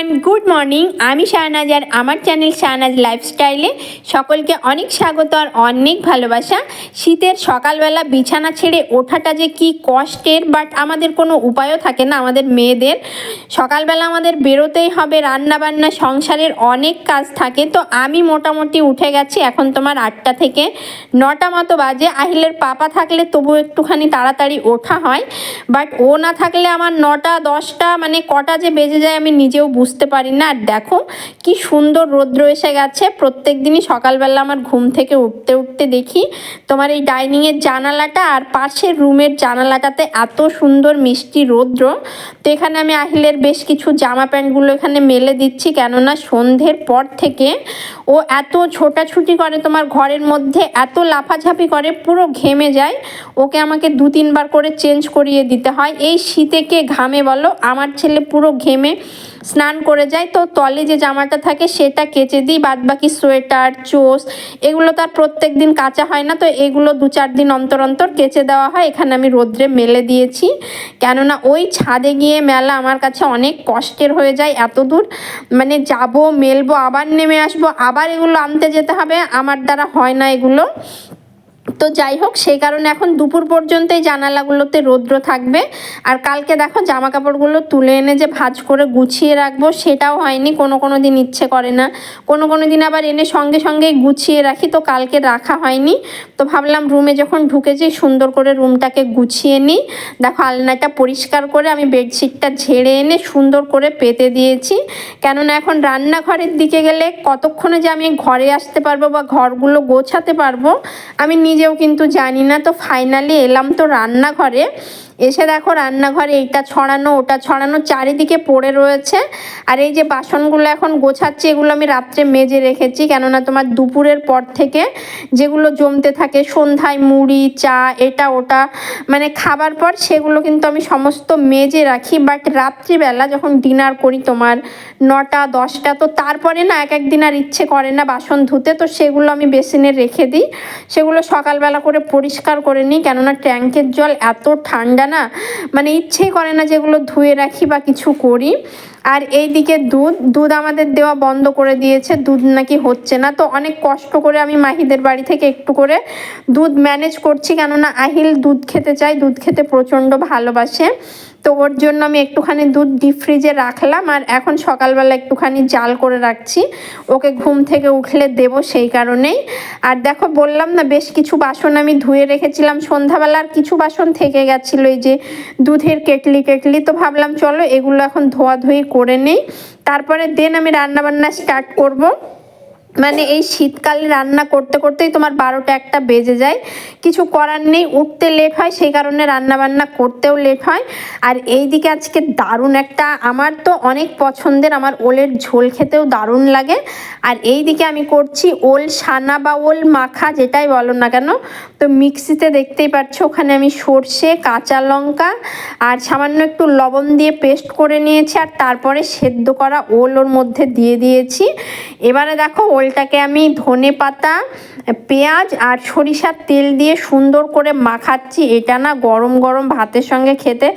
Everyone good morning আমি শাহনাজ আর আমার channel Shahnaz লাইফস্টাইলে সকলকে অনেক স্বাগত আর অনেক ভালোবাসা। শীতের সকালবেলা বিছানা ছেড়ে ওঠাটা যে কি কষ্টের বাট আমাদের কোনো উপায়ও থাকে না আমাদের মেয়েদের। সকালবেলা আমাদের বেরোতেই হবে রান্না বান্না সংসারের অনেক কাজ থাকে। তো আমি মোটামুটি উঠে গেছি এখন তোমার আটটা থেকে নটা মতো বাজে। আহিলের পাপা থাকলে তবু একটুখানি তাড়াতাড়ি ওঠা হয় বাট ও না থাকলে আমার নটা, দশটা মানে কটা যে বেজে যায় আমি নিজেও বুঝতে পারি না। আর দেখো, কি সুন্দর রৌদ্র এসে গেছে। প্রত্যেক দিনই সকালবেলা আমার ঘুম থেকে উঠতে উঠতে দেখি তোমার এই ডাইনিংয়ের জানালাটা আর পাশের রুমের জানালাটাতে এত সুন্দর মিষ্টি রৌদ্র। তো এখানে আমি আহিলের বেশ কিছু জামা প্যান্টগুলো এখানে মেলে দিচ্ছি, কেননা সন্ধ্যের পর থেকে ও এত ছোটাছুটি করে তোমার ঘরের মধ্যে, এত লাফাঝাপি করে, পুরো ঘেমে যায়। ওকে আমাকে দু তিনবার করে চেঞ্জ করিয়ে দিতে হয়। এই শীতে কে ঘামে বলো? আমার ছেলে পুরো ঘেমে স্নান করে যায়, তো তলে যে জামাটা থাকে সেটা কেচে দিই বাদ বাকি সোয়েটার, চোস, এগুলো তার প্রত্যেক দিন কাচা হয় না, তো এগুলো দু চার দিন অন্তর অন্তর কেচে দেওয়া হয়। এখানে আমি রোদ্রে মেলে দিয়েছি, কেননা ওই ছাদে গিয়ে মেলা আমার কাছে অনেক কষ্টের হয়ে যায় এত দূর মানে যাব, মেলবো, আবার নেমে আসব, আবার এগুলো আনতে যেতে হবে, আমার দ্বারা হয় না এগুলো। তো যাই হোক, সেই কারণে এখন দুপুর পর্যন্তই জানালাগুলোতে রৌদ্র থাকবে। আর কালকে দেখো জামা কাপড়গুলো তুলে এনে যে ভাজ করে গুছিয়ে রাখব, সেটাও হয়নি। কোনো কোনো দিন ইচ্ছে করে না। কোনো কোনো দিন আবার এনে সঙ্গে সঙ্গে গুছিয়ে রাখি, তো কালকে রাখা হয়নি। তো ভাবলাম রুমে যখন ঢুকেছি, সুন্দর করে রুমটাকে গুছিয়ে নিই। দেখো আলনাটা পরিষ্কার করে আমি বেডশিটটা ঝেড়ে এনে সুন্দর করে পেতে দিয়েছি। কেননা এখন রান্নাঘরের দিকে গেলে কতক্ষণে যে আমি ঘরে আসতে পারব বা ঘরগুলো গোছাতে পারব, আমি নিজেও কিন্তু জানি না। তো ফাইনালি এলাম তো রান্নাঘরে। এসে দেখো রান্নাঘরে, এইটা ছড়ানো, ওটা ছড়ানো, চারিদিকে পড়ে রয়েছে। আর এই যে বাসনগুলো এখন গোছাচ্ছি, এগুলো আমি রাত্রে মেজে রেখেছি, কেননা তোমার দুপুরের পর থেকে যেগুলো জমতে থাকে, সন্ধ্যায় মুড়ি, চা, এটা, ওটা মানে খাবার পর সেগুলো কিন্তু আমি সমস্ত মেজে রাখি। বাট রাত্রিবেলা যখন ডিনার করি তোমার নটা, দশটা, তো তারপরে না এক একদিন আর ইচ্ছে করে না বাসন ধুতে, তো সেগুলো আমি বেসিনে রেখে দিই। সেগুলো সকালবেলা করে পরিষ্কার করে নিই, কেননা ট্যাঙ্কের জল এত ঠান্ডা না? মানে ইচ্ছেই করে না যেগুলো ধুয়ে রাখি বা কিছু করি। আর এই দিকে দুধ দুধ আমাদের দেওয়া বন্ধ করে দিয়েছে, দুধ নাকি হচ্ছে না। তো অনেক কষ্ট করে আমি মাহিদের বাড়ি থেকে একটু করে দুধ ম্যানেজ করছি, কেননা আহিল দুধ খেতে চায়, দুধ খেতে প্রচণ্ড ভালোবাসে। তো ওর জন্য আমি একটুখানি দুধ ডিপ ফ্রিজে রাখলাম আর এখন সকালবেলা একটুখানি জাল করে রাখছি। ওকে ঘুম থেকে উঠলে দেবো সেই কারণেই। আর দেখো, বললাম না, বেশ কিছু বাসন আমি ধুয়ে রেখেছিলাম। সন্ধ্যাবেলার কিছু বাসন থেকে গেছিল এই যে দুধের কেটলি কেটলি। তো ভাবলাম, চলো এগুলো এখন ধোয়াধুয়ি করে নেই। তারপরে দেন আমি রান্নাবান্না স্টার্ট করব। মানে এই শীতকালে রান্না করতে করতেই তোমার বারোটা একটা বেজে যায়। কিছু করার নেই, উঠতে লেট হয়, সেই কারণে রান্না বান্না করতেও লেট হয়। আর এই দিকে আজকে দারুণ একটা, আমার তো অনেক পছন্দের, আমার ওলের ঝোল খেতেও দারুণ লাগে। আর এই দিকে আমি করছি ওল সানা বা ওল মাখা, যেটাই বলো না কেন। তো মিক্সিতে দেখতেই পাচ্ছ, ওখানে আমি সর্ষে, কাঁচা লঙ্কা আর সামান্য একটু লবণ দিয়ে পেস্ট করে নিয়েছি। আর তারপরে সেদ্ধ করা ওল ওর মধ্যে দিয়ে দিয়েছি। এবারে দেখো ওলটাকে আমি ধনে পাতা, পেঁয়াজ আর সরিষার তেল দিয়ে সুন্দর করে মাখাচ্ছি। এটা না গরম গরম ভাতের সঙ্গে খেতে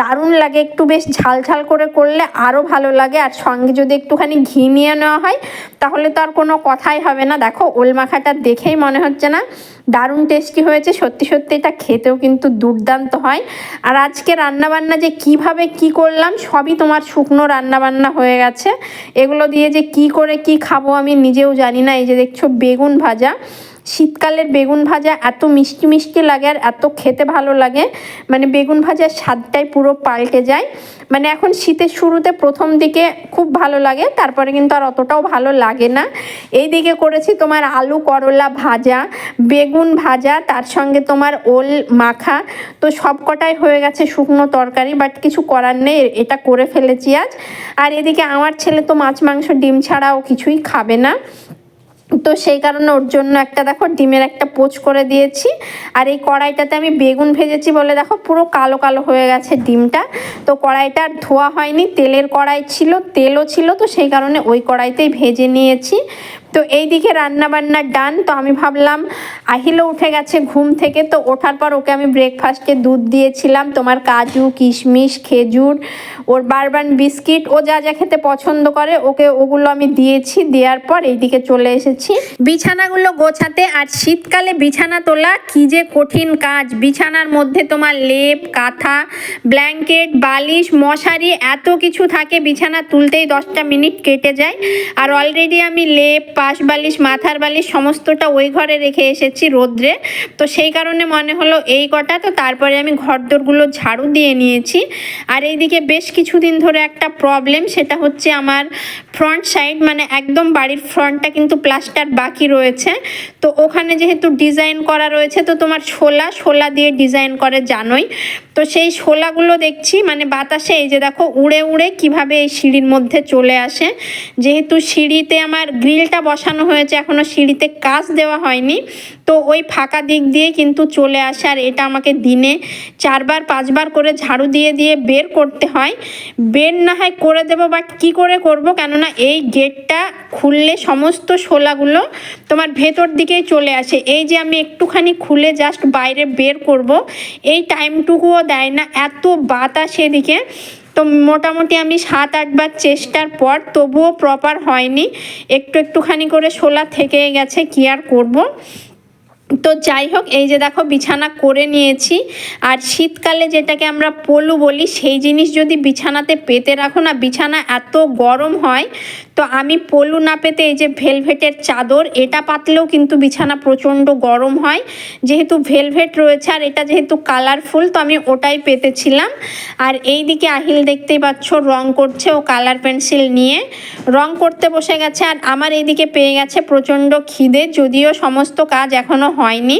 দারুণ লাগে। একটু বেশ ঝাল ঝাল করে করলে আরও ভালো লাগে। আর সঙ্গে যদি একটুখানি ঘি নিয়ে নেওয়া হয়, তাহলে তো আর কোনো কথাই হবে না। দেখো ওল মাখাটা দেখেই মনে হচ্ছে না দারুণ টেস্টি হয়েছে। সত্যি সত্যি এটা খেতেও কিন্তু দুর্দান্ত হয়। আর আজকে রান্নাবান্না যে কীভাবে কি করলাম, সবই তোমার শুকনো রান্নাবান্না হয়ে গেছে। এগুলো দিয়ে যে কি করে কি খাব আমি নিজেও জানি না। এই যে দেখছ বেগুন ভাজা। শীতকালের বেগুন ভাজা এত মিষ্টি মিষ্টি লাগে আর এত খেতে ভালো লাগে। মানে বেগুন ভাজার স্বাদটাই পুরো পাল্টে যায়। মানে এখন শীতের শুরুতে প্রথম দিকে খুব ভালো লাগে, তারপরে কিন্তু আর অতটাও ভালো লাগে না। এই দিকে করেছি তোমার আলু করলা ভাজা, বেগুন ভাজা, তার সঙ্গে তোমার ওল মাখা। তো সব কটাই হয়ে গেছে শুকনো তরকারি, বাট কিছু করার নেই, এটা করে ফেলেছি আজ। আর এদিকে আমার ছেলে তো মাছ, মাংস, ডিম ছাড়াও কিছুই খাবে না। তো সেই কারণে ওর জন্য একটা, দেখো, ডিমের একটা পোচ করে দিয়েছি। আর এই কড়াইটাতে আমি বেগুন ভেজেছি বলে, দেখো, পুরো কালো কালো হয়ে গেছে ডিমটা। তো কড়াইটা আর ধোয়া হয়নি, তেলের কড়াই ছিল, তেলও ছিল, তো সেই কারণে ওই কড়াইতেই ভেজে নিয়েছি। তো এই দিকে বান্না ডান, তো আমি ভাবলাম আহিলও উঠে গেছে ঘুম থেকে, তো ওঠার পর ওকে আমি ব্রেকফাস্টে দুধ দিয়েছিলাম। তোমার কাজু, কিশমিশ, খেজুর, ওর বারবান বিস্কিট, ও যা যা খেতে পছন্দ করে, ওকে ওগুলো আমি দিয়েছি। দেওয়ার পর এইদিকে চলে এসেছি। বিছানাগুলো গোছাতে আর শীতকালে বিছানা তোলা কি যে কঠিন কাজ। বিছানার মধ্যে তোমার লেপ, কাঁথা, ব্ল্যাঙ্কেট, বালিশ, মশারি, এত কিছু থাকে। বিছানা তুলতেই দশটা মিনিট কেটে যায়। আর অলরেডি আমি লেপ, পাশ বালিশ, মাথার বালিশ, সমস্তটা ওই ঘরে রেখে এসেছি। রোদ্রে। তো সেই কারণে মনে হলো এই কটা, তো তারপরে আমি ঘরদোরগুলো ঝাড়ু দিয়ে নিয়েছি। আর এইদিকে বেশ কিছুদিন ধরে একটা প্রবলেম সেটা হচ্ছে আমার ফ্রন্ট সাইড মানে একদম বাড়ির ফ্রন্টটা কিন্তু প্লাস্টার বাকি রয়েছে। তো ওখানে যেহেতু ডিজাইন করা রয়েছে, তো তোমার শোলা শোলা দিয়ে ডিজাইন করে জানোই। তো সেই শোলাগুলো দেখছি মানে বাতাসে, এই যে দেখো, উড়ে উড়ে কীভাবে এই সিঁড়ির মধ্যে চলে আসে। যেহেতু সিঁড়িতে আমার গ্রিলটা বসানো হয়েছে এখনও সিঁড়িতে কাজ দেওয়া হয়নি। তো ওই ফাঁকা দিক দিয়ে কিন্তু চলে আসে। আর এটা আমাকে দিনে চারবার, পাঁচবার করে ঝাড়ু দিয়ে দিয়ে বের করতে হয়। বের না হয় করে দেবো বাট কী করে করব কেননা এই গেটটা খুললে সমস্ত শোলাগুলো তোমার ভেতর দিকেই চলে আসে। এই যে আমি একটুখানি খুলে জাস্ট বাইরে বের করব, এই টাইমটুকুও দেয় না। এত বাতাস এদিকে। তো মোটামুটি আমি সাত আটবার চেষ্টার পর তবুও প্রপার হয়নি। একটু, একটুখানি করে শোলা থেকে গেছে, কি আর করব? তো যাই হোক, এই যে দেখো বিছানা করে নিয়েছি। আর শীতকালে যেটাকে আমরা পলু বলি, সেই জিনিস যদি বিছানাতে পেতে রাখো না, বিছানা এত গরম হয়, তো আমি পলু না পেতে এই যে ভেলভেটের চাদর, এটা পাতলেও কিন্তু বিছানা প্রচণ্ড গরম হয়। যেহেতু ভেলভেট রয়েছে আর এটা যেহেতু কালারফুল, তো আমি ওটাই পেতেছিলাম। আর এই দিকে আহিল দেখতেই পাচ্ছ, রং করছে ও কালার পেন্সিল নিয়ে। রং করতে বসে গেছে আর আমার এইদিকে পেয়ে গেছে প্রচণ্ড খিদে, যদিও সমস্ত কাজ এখনও হয়নি।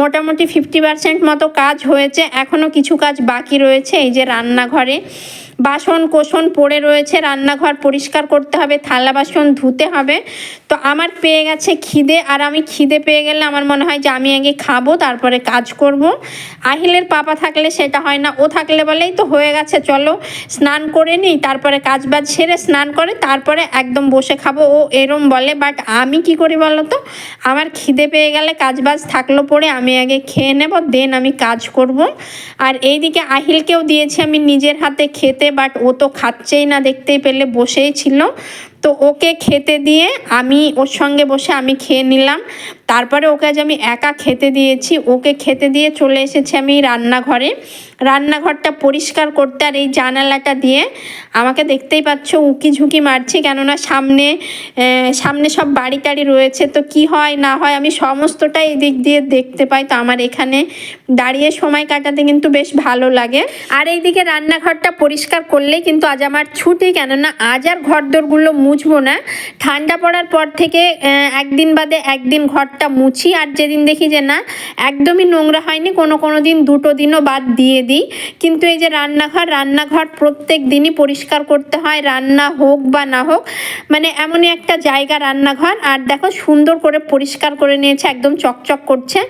মোটামুটি ফিফটি পার্সেন্ট মতো কাজ হয়েছে। এখনও কিছু কাজ বাকি রয়েছে, এই যে রান্নাঘরে। বাসন কোসন পড়ে রয়েছে, রান্নাঘর পরিষ্কার করতে হবে, থালা বাসন ধুতে হবে। তো আমার পেয়ে গেছে খিদে, আর আমি খিদে পেয়ে গেলে আমার মনে হয় যে আমি আগে খাব, তারপরে কাজ করব। আহিলের পাপা থাকলে সেটা হয় না, ও থাকলে বলেই তো হয়ে গেছে, চলো স্নান করে নিই, তারপরে কাজ বাজ সেরে স্নান করে, তারপরে একদম বসে খাব, ও এরম বলে বাট আমি কি করি বলো তো? আমার খিদে পেয়ে গেলে কাজ বাজ থাকল পরে আমি আগে খেয়ে নেব, দেন আমি কাজ করব। আর এইদিকে আহিলকেও দিয়েছি আমি নিজের হাতে খেতে। বাট ও তো খাচ্ছেই না দেখতেই পেলে বসেই ছিল। তো ওকে খেতে দিয়ে আমি ওর সঙ্গে বসে আমি খেয়ে নিলাম। তারপরে ওকে আজ আমি একা খেতে দিয়েছি। ওকে খেতে দিয়ে চলে এসেছি আমি রান্নাঘরে। রান্নাঘরটা পরিষ্কার করতে আর এই জানালাটা দিয়ে আমাকে দেখতেই পাচ্ছ উকি ঝুঁকি মারছি কেননা সামনে সামনে সব বাড়ি টাড়ি রয়েছে। তো কি হয় না হয় আমি সমস্তটাই এদিক দিয়ে দেখতে পাই। তো আমার এখানে দাঁড়িয়ে সময় কাটাতে কিন্তু বেশ ভালো লাগে। আর এইদিকে রান্নাঘরটা পরিষ্কার করলেই কিন্তু আজ আমার ছুটি। কেননা আজ আর ঘরদোরগুলো মুছবো না। ঠান্ডা পড়ার পর থেকে একদিন বাদে একদিন ঘরটা মুছি, আর যেদিন দেখি যে না, একদমই নোংরা হয়নি, কোনো কোনো দিন দুটো দিনও বাদ দিয়ে দিই। কিন্তু এই যে রান্নাঘর রান্নাঘর প্রত্যেক দিনই পরিষ্কার করতে হয়, রান্না হোক বা না হোক। মানে এমনই একটা জায়গা রান্নাঘর, আর দেখো সুন্দর করে পরিষ্কার করে নিয়েছে, একদম চকচক করছে।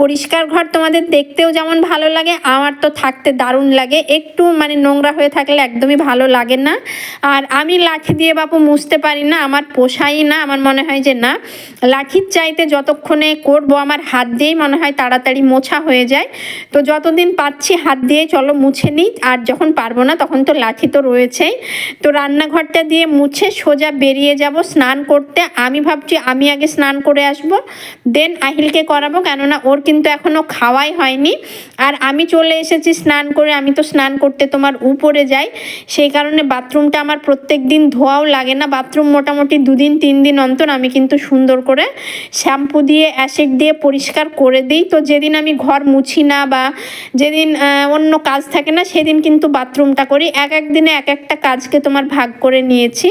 পরিষ্কার ঘর তোমাদের দেখতেও যেমন ভালো লাগে, আমার তো থাকতে দারুণ লাগে। একটু মানে নোংরা হয়ে থাকলে একদমই ভালো লাগে না। আর আমি লাঠি দিয়ে বাপু মুছতে পারি না, আমার পোষাই না, আমার মনে হয় যে না। লাঠির চাইতে যতক্ষণে করব আমার হাত দিয়েই মনে হয় তাড়াতাড়ি মোছা হয়ে যায়। তো যতদিন পাচ্ছি হাত দিয়ে চলো মুছে নিই, আর যখন পারব না তখন তো লাঠি তো রয়েছেই। তো রান্নাঘরটা দিয়ে মুছে সোজা বেরিয়ে যাব স্নান করতে। আমি ভাবছি আমি আগে স্নান করে আসব, দেন আহিলকে করাবো, কেননা ওর কিন্তু এখনও খাওয়াই হয়নি। আর আমি চলে এসেছি স্নান করে, আমি তো স্নান করতে তোমার উপরে যাই। সেই কারণে বাথরুমটা আমার প্রত্যেক দিন ধোয়াও লাগে না বাথরুম মোটামুটি দুদিন তিন দিন অন্তর আমি কিন্তু সুন্দর করে শ্যাম্পু দিয়ে, অ্যাসিড দিয়ে পরিষ্কার করে দিই। তো যেদিন আমি ঘর মুছি না বা যেদিন অন্য কাজ থাকে না, সেদিন কিন্তু বাথরুমটা করি। এক এক দিনে এক একটা কাজকে তোমার ভাগ করে নিয়েছি।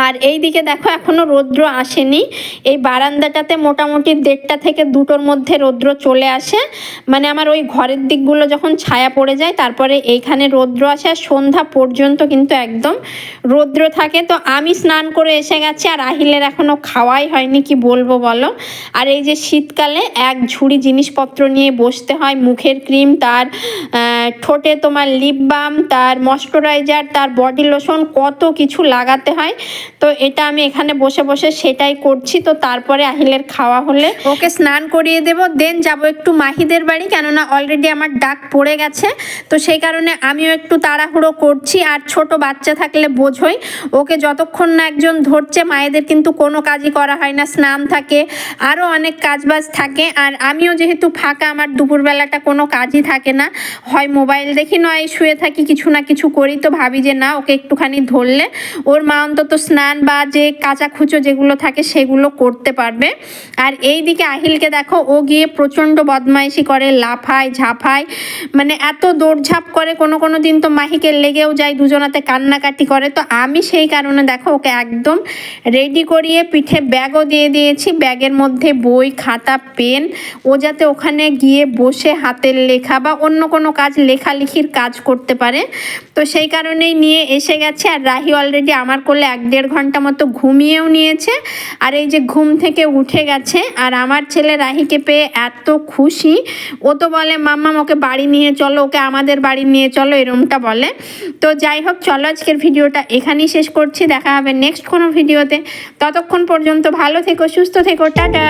আর এই দিকে দেখো, এখনও রৌদ্র আসেনি। এই বারান্দাটাতে মোটামুটি দেড়টা থেকে দুটোর মধ্যে রৌদ্র চলে আসে। মানে আমার ওই ঘরের দিকগুলো যখন ছায়া পড়ে যায়, তারপরে এইখানে রৌদ্র আসে আর সন্ধ্যা পর্যন্ত কিন্তু একদম রৌদ্র থাকে। তো আমি স্নান করে এসে গেছি আর আহিলের এখনও খাওয়াই হয়নি, কি বলব বলো? আর এই যে শীতকালে এক ঝুড়ি জিনিসপত্র নিয়ে বসতে হয়, মুখের ক্রিম, তার ঠোঁটে তোমার লিপ বাম তার ময়শ্চারাইজার তার বডি লোশন কত কিছু লাগাতে হয়। তো এটা আমি এখানে বসে বসে সেটাই করছি। তো তারপরে আহিলের খাওয়া হলে ওকে স্নান করিয়ে দেব, দেন যাব একটু মাহিদের বাড়ি, কেননা অলরেডি আমার ডাক পড়ে গেছে। তো সেই কারণে আমিও একটু তাড়াহুড়ো করছি, আর ছোট বাচ্চা থাকলে বোঝই। ওকে যতক্ষণ না একজন ধরছে, মায়েদের কিন্তু কোনো কাজই করা হয় না, স্নান থাকে, আরও অনেক কাজবাজ থাকে। আর আমিও যেহেতু ফাঁকা, আমার দুপুরবেলাটা কোনো কাজই থাকে না। হয় মোবাইল দেখি, নয় শুয়ে থাকি, কিছু না কিছু করি, তো ভাবি যে না, ওকে একটুখানি ধরলে। ওর মা অন্তত স্নান বা যে কাঁচা খুচো যেগুলো থাকে সেগুলো করতে পারবে। আর এই দিকে আহিলকে দেখো, ও গিয়ে প্রচণ্ড বদমাইশি করে, লাফায় ঝাঁফায় মানে এত দৌড়ঝাঁপ করে, কোনো কোনো দিন তো মাহিকে লেগেও যায়, দুজনাতে কান্নাকাটি করে। তো আমি সেই কারণে দেখো, ওকে একদম রেডি করিয়ে পিঠে ব্যাগও দিয়ে দিয়েছি। ব্যাগের মধ্যে বই, খাতা পেন ও যাতে ওখানে গিয়ে বসে হাতের লেখা বা অন্য কোনো কাজ, লেখালেখির কাজ করতে পারে। তো সেই কারণেই নিয়ে এসে গেছে। আর রাহি অলরেডি আমার কোলে এক দেড় ঘণ্টা মতো ঘুমিয়েও নিয়েছে। আর এই যে ঘুম থেকে উঠে গেছে, আর আমার ছেলে রাহিকে পেয়ে এত খুশি। ও তো বলে, মাম্মা, ওকে বাড়ি নিয়ে চলো, ওকে আমাদের বাড়ি নিয়ে চলো এরমটা বলে। তো যাই হোক, চলো আজকের ভিডিওটা এখানেই শেষ করছি। দেখা হবে নেক্সট কোনো ভিডিওতে। ততক্ষণ পর্যন্ত ভালো থেকো, সুস্থ থেকো, টাটা।